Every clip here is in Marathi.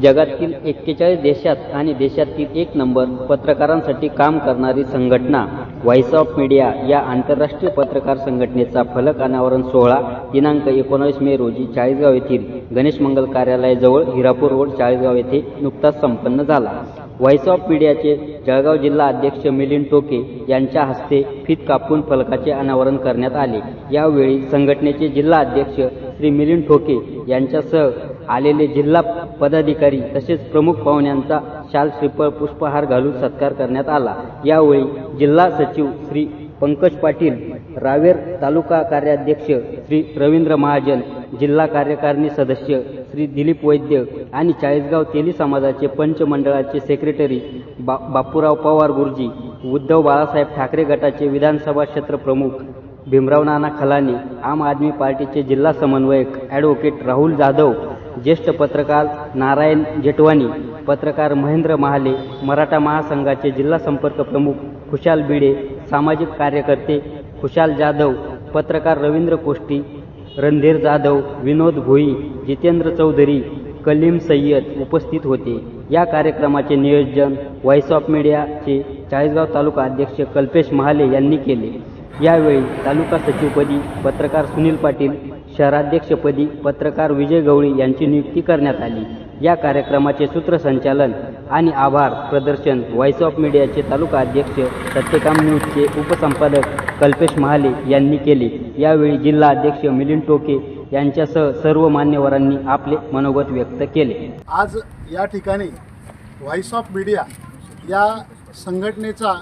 जगातील एक्केचाळीस देशात आणि देशातील एक नंबर पत्रकारांसाठी काम करणारी संघटना व्हॉइस ऑफ मीडिया या आंतरराष्ट्रीय पत्रकार संघटनेचा फलक अनावरण सोहळा दिनांक एकोणावीस मे रोजी चाळीसगाव येथील गणेश मंगल कार्यालयाजवळ हिरापूर रोड चाळीसगाव येथे नुकताच संपन्न झाला. व्हॉइस ऑफ मीडियाचे जळगाव जिल्हा अध्यक्ष मिलिंद टोके यांच्या हस्ते फीत कापून फलकाचे अनावरण करण्यात आले. यावेळी संघटनेचे जिल्हा अध्यक्ष श्री मिलिंद ठोके यांच्यासह आलेले जिल्हा पदाधिकारी तसेच प्रमुख पाहुण्यांचा शाल श्रीफळ पुष्पहार घालून सत्कार करण्यात आला. यावेळी जिल्हा सचिव श्री पंकज पाटील रावेर तालुका कार्याध्यक्ष श्री रवींद्र महाजन जिल्हा कार्यकारिणी सदस्य श्री दिलीप वैद्य आणि चाळीसगाव तेली समाजाचे पंचमंडळाचे सेक्रेटरी बा बापूराव पवार गुरुजी उद्धव बाळासाहेब ठाकरे गटाचे विधानसभा क्षेत्र प्रमुख भीमराव नाना खलानी आम आदमी पार्टीचे जिल्हा समन्वयक ॲडव्होकेट राहुल जाधव ज्येष्ठ पत्रकार नारायण जेटवानी पत्रकार महेंद्र महाले मराठा महासंघाचे जिल्हा संपर्क प्रमुख खुशाल बिडे सामाजिक कार्यकर्ते खुशाल जाधव पत्रकार रवींद्र कोष्टी रणधीर जाधव विनोद भोई जितेंद्र चौधरी कलीम सय्यद उपस्थित होते. या कार्यक्रमाचे नियोजन व्हॉइस ऑफ मीडियाचे चाळीसगाव तालुका अध्यक्ष कल्पेश महाले यांनी केले. यावेळी तालुका सचिवपदी पत्रकार सुनील पाटील शहराध्यक्षपदी पत्रकार विजय गवळी यांची नियुक्ती करण्यात आली. या कार्यक्रमाचे सूत्रसंचालन आणि आभार प्रदर्शन व्हॉइस ऑफ मीडियाचे तालुका अध्यक्ष सत्यकाम न्यूजचे उपसंपादक कल्पेश महाले यांनी केले. यावेळी जिल्हा अध्यक्ष मिलिंद टोके यांच्यासह सर्व मान्यवरांनी आपले मनोगत व्यक्त केले. आज या ठिकाणी व्हॉइस ऑफ मीडिया या संघटनेचा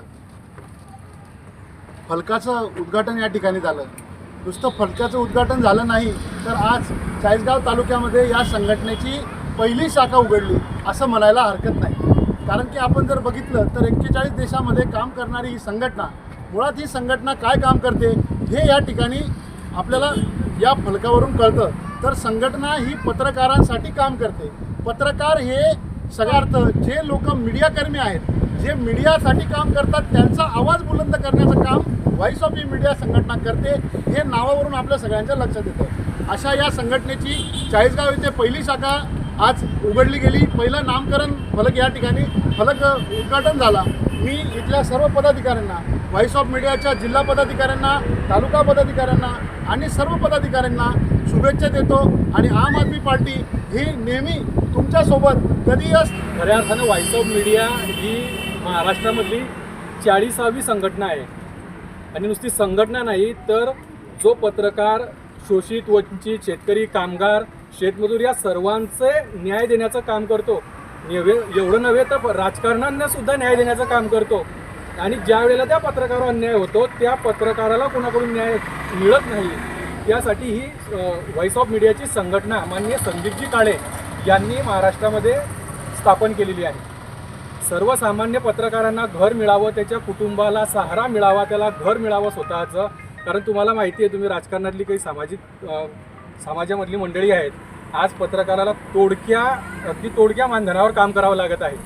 फलकाचं उद्घाटन या ठिकाणी झालं. नुसतं फलकाचं उद्घाटन झालं नाही तर आज चाळीसगाव तालुक्यामध्ये या संघटनेची पहिली शाखा उघडली असं म्हणायला हरकत नाही. कारण की आपण जर बघितलं तर एक्केचाळीस देशामध्ये काम करणारी ही संघटना मुळात ही संघटना काय काम करते हे या ठिकाणी आपल्याला या फलकावरून कळतं. तर संघटना ही पत्रकारांसाठी काम करते. पत्रकार हे सगळ्यार्थ जे लोक मीडियाकर्मी आहेत जे मीडियासाठी काम करतात त्यांचा आवाज बुलंद करण्याचं काम व्हॉइस ऑफ मीडिया संघटना करते हे नावावरून आपल्या सगळ्यांच्या लक्षात येतं. अशा या संघटनेची चाळीसगाव येथे पहिली शाखा आज उघडली गेली. पहिलं नामकरण फलक या ठिकाणी फलक उद्घाटन झाला. मी इथल्या सर्व पदाधिकाऱ्यांना व्हॉइस ऑफ मीडियाच्या जिल्हा पदाधिकाऱ्यांना तालुका पदाधिकाऱ्यांना आणि सर्व पदाधिकाऱ्यांना शुभेच्छा देतो आणि आम आदमी पार्टी ही नेहमी तुमच्यासोबत कधी अस. खऱ्या अर्थानं व्हॉइस ऑफ मीडिया ही महाराष्ट्रामधली चाळीसावी संघटना आहे. आणि नुसती संघटना नाही तर जो पत्रकार शोषित वंचित शेतकरी कामगार शेतमजूर या सर्वांचे न्याय देण्याचं काम करतो. नव्हे एवढं नव्हे तर राजकारण्यांना सुद्धा न्याय देण्याचं काम करतो. आणि ज्या वेळेला त्या पत्रकारावर अन्याय होतो त्या पत्रकाराला कोणाकडून न्याय मिळत नाही. त्यासाठी ही व्हॉइस ऑफ मीडियाची संघटना माननीय संदीपजी काळे यांनी महाराष्ट्रामध्ये स्थापन केलेली आहे. सर्वसामान्य पत्रकारांना घर मिळावं त्याच्या कुटुंबाला सहारा मिळावा त्याला घर मिळावं स्वतःचं. कारण तुम्हाला माहिती आहे तुम्ही राजकारणातली काही सामाजिक समाजामधली मंडळी आहेत. आज पत्रकाराला तोडक्या अगदी तोडक्या मानधनावर काम करावं लागत आहे.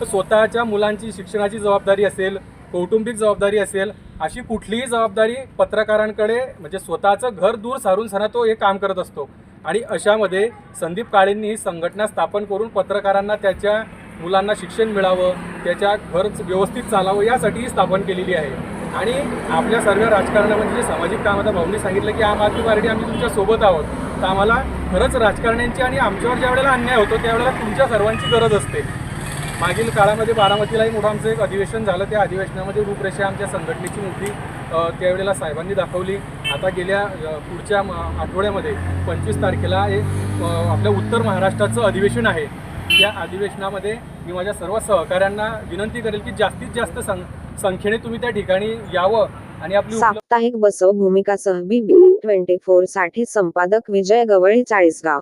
तर स्वतःच्या मुलांची शिक्षणाची जबाबदारी असेल कौटुंबिक जबाबदारी असेल अशी कुठलीही जबाबदारी पत्रकारांकडे म्हणजे स्वतःचं घर दूर सारून सणा तो हे काम करत असतो. आणि अशामध्ये संदीप काळेंनी ही संघटना स्थापन करून पत्रकारांना त्याच्या मुलांना शिक्षण मिळावं त्याच्या घर व्यवस्थित चालावं यासाठी स्थापन केलेली आहे. आणि आपल्या सर्व राजकारणामध्ये जे सामाजिक काम आता भाऊनी सांगितलं की आम आदमी पार्टी आम्ही तुमच्यासोबत आहोत. तर आम्हाला खरंच राजकारण्यांची आणि आमच्यावर ज्या वेळेला अन्याय होतो त्यावेळेला तुमच्या सर्वांची गरज असते. मागील काळामध्ये बारामतीलाही मोठं आमचं एक अधिवेशन झालं. त्या अधिवेशनामध्ये रूपरेषा आमच्या संघटनेची मोठी त्यावेळेला साहेबांनी दाखवली. आता गेल्या पुढच्या आठवड्यामध्ये पंचवीस तारखेला एक आपल्या उत्तर महाराष्ट्राचं अधिवेशन आहे. या अधिवेशनामध्ये मी माझ्या सर्व सहकाऱ्यांना विनंती करेल की जास्तीत जास्त संख्येने तुम्ही त्या ठिकाणी यावं आणि आपली साप्ताहिक बसव भूमिकासह बी ट्वेंटी फोरसाठी संपादक विजय गवळी चाळीसगाव.